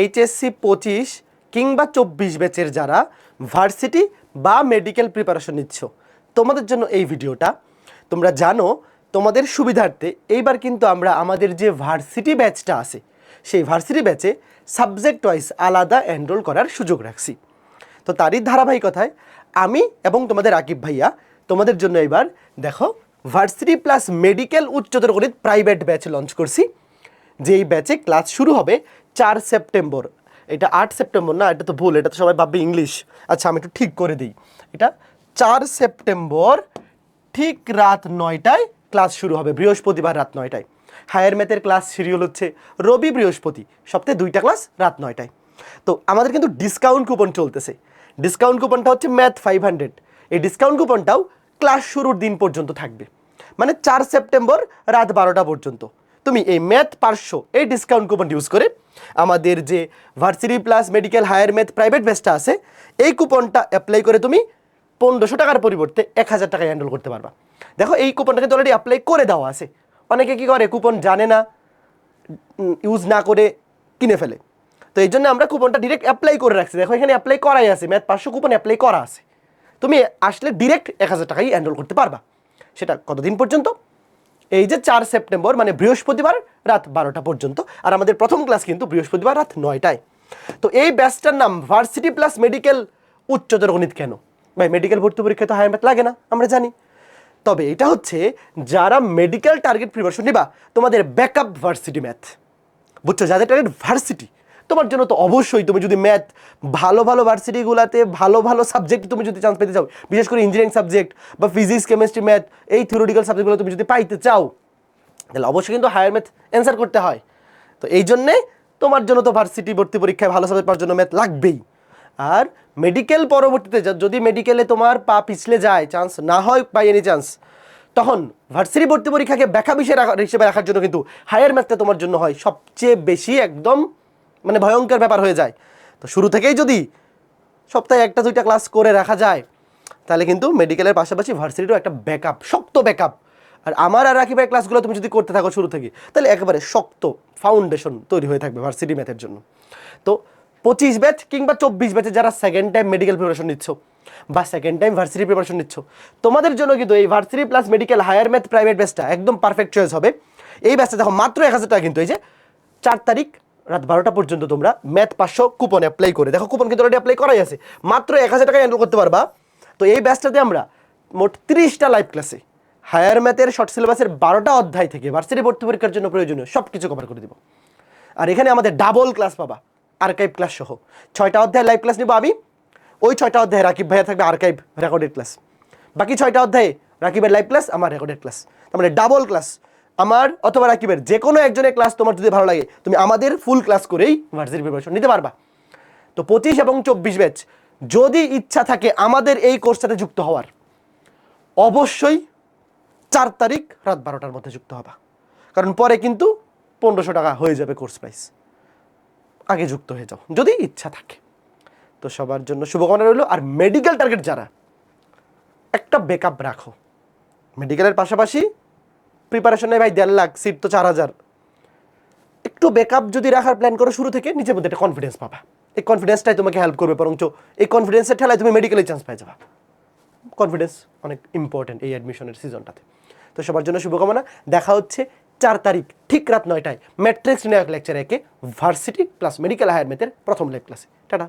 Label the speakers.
Speaker 1: HSC পঁচিশ কিংবা চব্বিশ ব্যাচের যারা ভার্সিটি বা মেডিকেল প্রিপারেশন নিচ্ছ, তোমাদের জন্য এই ভিডিওটা। তোমরা জানো, তোমাদের সুবিধার্থে এইবার কিন্তু আমরা আমাদের যে ভার্সিটি ব্যাচটা আছে, সেই ভার্সিটি ব্যাচে সাবজেক্ট ওয়াইজ আলাদা এনরোল করার সুযোগ রাখছি। তো তারই ধারাবাহিকতায় আমি এবং তোমাদের আকিব ভাইয়া তোমাদের জন্য এবার দেখো ভার্সিটি প্লাস মেডিকেল উচ্চতর গণিত প্রাইভেট ব্যাচ লঞ্চ করছি। যেই ব্যাচে ক্লাস শুরু হবে চার সেপ্টেম্বর। এটা আট সেপ্টেম্বর না, এটা তো ভুল, এটা তো সবাই ভাববে ইংলিশ। আচ্ছা আমি একটু ঠিক করে দিই। এটা চার সেপ্টেম্বর, ঠিক রাত নয়টায় ক্লাস শুরু হবে, বৃহস্পতিবার রাত নয়টায়। হায়ার ম্যাথের ক্লাস সিরিয়াল হচ্ছে রবি বৃহস্পতি, সপ্তাহে দুইটা ক্লাস রাত নয়টায়। তো আমাদের কিন্তু ডিসকাউন্ট কুপন চলতেছে। ডিসকাউন্ট কুপনটা হচ্ছে ম্যাথ ফাইভ হান্ড্রেড এই ডিসকাউন্ট কুপনটাও ক্লাস শুরুর দিন পর্যন্ত থাকবে। মানে চার সেপ্টেম্বর রাত বারোটা পর্যন্ত। তুমি এই ম্যাথ পাঁচশো এই ডিসকাউন্ট কুপন ইউজ করে আমাদের যে varsity plus medical higher math private বেসটা আছে, এই কুপনটা অ্যাপ্লাই করে তুমি পনেরোশো টাকার পরিবর্তে এক হাজার টাকা হ্যান্ডেল করতে পারবা। দেখো, এই কুপনটা কিন্তু অলরেডি অ্যাপ্লাই করে দেওয়া আছে। অনেকে কি করে কুপন জানে না ইউজ না করে কিনে ফেলে। তো এই জন্য আমরা কুপনটা ডিরেক্ট অ্যাপ্লাই করে রাখছি। দেখো, এখানে অ্যাপ্লাই করাই আছে ম্যাথ পাঁচশো কুপন অ্যাপ্লাই করা আছে। তুমি আসলে ডিরেক্ট এক হাজার টাকাই এনরোল করতে পারবা। সেটা কতদিন পর্যন্ত? এই যে চার সেপ্টেম্বর মানে বৃহস্পতিবার রাত বারোটা পর্যন্ত, আর আমাদের প্রথম ক্লাস কিন্তু বৃহস্পতিবার রাত নয়টায়। তো এই ব্যাচটার নাম ভার্সিটি প্লাস মেডিকেল উচ্চতর গণিত কেন? ভাই, মেডিকেল ভর্তি পরীক্ষায় তো হায়ার ম্যাথ লাগে না, আমরা জানি। তবে এটা হচ্ছে, যারা মেডিকেল টার্গেট প্রিপারেশন নিবা, তোমাদের ব্যাকআপ ভার্সিটি ম্যাথ বুঝছ? যাদের টার্গেট ভার্সিটি তোমার জন্য তো অবশ্যই তুমি যদি ম্যাথ ভালো ভালো ভার্সিটিগুলোতে ভালো ভালো সাবজেক্ট তুমি যদি চান্স পেতে চাও, বিশেষ করে ইঞ্জিনিয়ারিং সাবজেক্ট বা ফিজিক্স কেমিস্ট্রি ম্যাথ এই থিওরিটিক্যাল সাবজেক্টগুলো তুমি যদি পাইতে চাও, তাহলে অবশ্যই কিন্তু হায়ার ম্যাথ অ্যান্সার করতে হয়। তো এই জন্যে তোমার জন্য তো ভার্সিটি ভর্তি পরীক্ষায় ভালো সাবজেক্ট পাওয়ার জন্য ম্যাথ লাগবেই। আর মেডিকেল পরবর্তীতে যদি মেডিকেলে তোমার পা পিছলে যায় চান্স না হয় বাই এনি চান্স তখন ভার্সিটি ভর্তি পরীক্ষাকে ব্যাখ্যা বিষয় হিসেবে রাখার জন্য কিন্তু হায়ার ম্যাথটা তোমার জন্য হয় সবচেয়ে বেশি একদম মানে ভয়ঙ্কর ব্যাপার হয়ে যায়। তো শুরু থেকেই যদি সপ্তাহে একটা, দুইটা ক্লাস করে রাখা যায়, তাহলে কিন্তু মেডিকেলের পাশাপাশি ভার্সিটিরও একটা ব্যাকআপ শক্ত ব্যাকআপ আর আমার আর রাকিবের ক্লাসগুলো তুমি যদি করতে থাকো শুরু থেকে, তাহলে একেবারে শক্ত ফাউন্ডেশন তৈরি হয়ে থাকবে ভার্সিটি ম্যাথের জন্য। তো পঁচিশ ব্যাচ কিংবা চব্বিশ ব্যাচে যারা সেকেন্ড টাইম মেডিকেল প্রিপারেশন নিচ্ছ বা সেকেন্ড টাইম ভার্সিটি প্রিপারেশন নিচ্ছ, তোমাদের জন্য কিন্তু এই varsity plus medical higher math private ব্যাচটা একদম পারফেক্ট চয়েস হবে। এই ব্যাচটা দেখো মাত্র এক হাজার টাকা কিন্তু এই যে চার তারিখ রাত বারোটা পর্যন্ত তোমরা ম্যাথ পাঁচশো কুপন অ্যাপ্লাই করে। দেখো কুপন কিন্তু অলরেডি অ্যাপ্লাই করাই আছে। মাত্র এক হাজার টাকা এনরোল করতে পারবা। তো এই ব্যাচটাতে আমরা মোট তিরিশটা লাইভ ক্লাসে হায়ার ম্যাথের শর্ট সিলেবাসের বারোটা অধ্যায় থেকে ভার্সিটি ভর্তি পরীক্ষার জন্য প্রয়োজনীয় সব কিছু কভার করে দিব। আর এখানে আমাদের ডাবল ক্লাস পাবা আর্কাইভ ক্লাস সহ। ছয়টা অধ্যায় লাইভ ক্লাস নিব আমি। ওই ছয়টা অধ্যায়ে রাকিব ভাইয়া থাকবে আর্কাইভ রেকর্ডেড ক্লাস বাকি ছয়টা অধ্যায়ে রাকিবের লাইভ ক্লাস আমার রেকর্ডেড ক্লাস তার মানে ডাবল ক্লাস আমার অথবা রাকিবের যে কোনো একজনের ক্লাস তোমার যদি ভালো লাগে, তুমি আমাদের ফুল ক্লাস করেই ভার্সিটি প্রিপারেশন নিতে পারবা। তো পঁচিশ এবং চব্বিশ ব্যাচ যদি ইচ্ছা থাকে আমাদের এই কোর্সটাতে যুক্ত হওয়ার, অবশ্যই চার তারিখ রাত বারোটার মধ্যে যুক্ত হবা। কারণ পরে কিন্তু পনেরোশো টাকা হয়ে যাবে কোর্স প্রাইস আগে যুক্ত হয়ে যাও, যদি ইচ্ছা থাকে। তো সবার জন্য শুভকামনা রইল। আর মেডিকেল টার্গেট যারা, একটা ব্যাকআপ রাখো। মেডিকেলের পাশাপাশি প্রিপারেশনে ভাই, দেড় লাখ সিট তো চার হাজার। একটু ব্যাকআপ যদি রাখার প্ল্যান করো শুরু থেকে নিজের মধ্যে একটা কনফিডেন্স পাবা। এই কনফিডেন্সটাই তোমাকে হেল্প করবে, বরঞ্চ এই কনফিডেন্সের ঠেলায় তুমি মেডিকেলে চান্স পেয়ে যাবা। কনফিডেন্স অনেক ইম্পর্টেন্ট এই অ্যাডমিশনের সিজনটাতে তো সবার জন্য শুভকামনা, দেখা হচ্ছে চার তারিখ, ঠিক রাত নয়টায়। ম্যাট্রিক্স নিয়ে লেকচার একে ভার্সিটি প্লাস মেডিকেল হায়ার ম্যাথের প্রথম লাইভ ক্লাসে টাটা।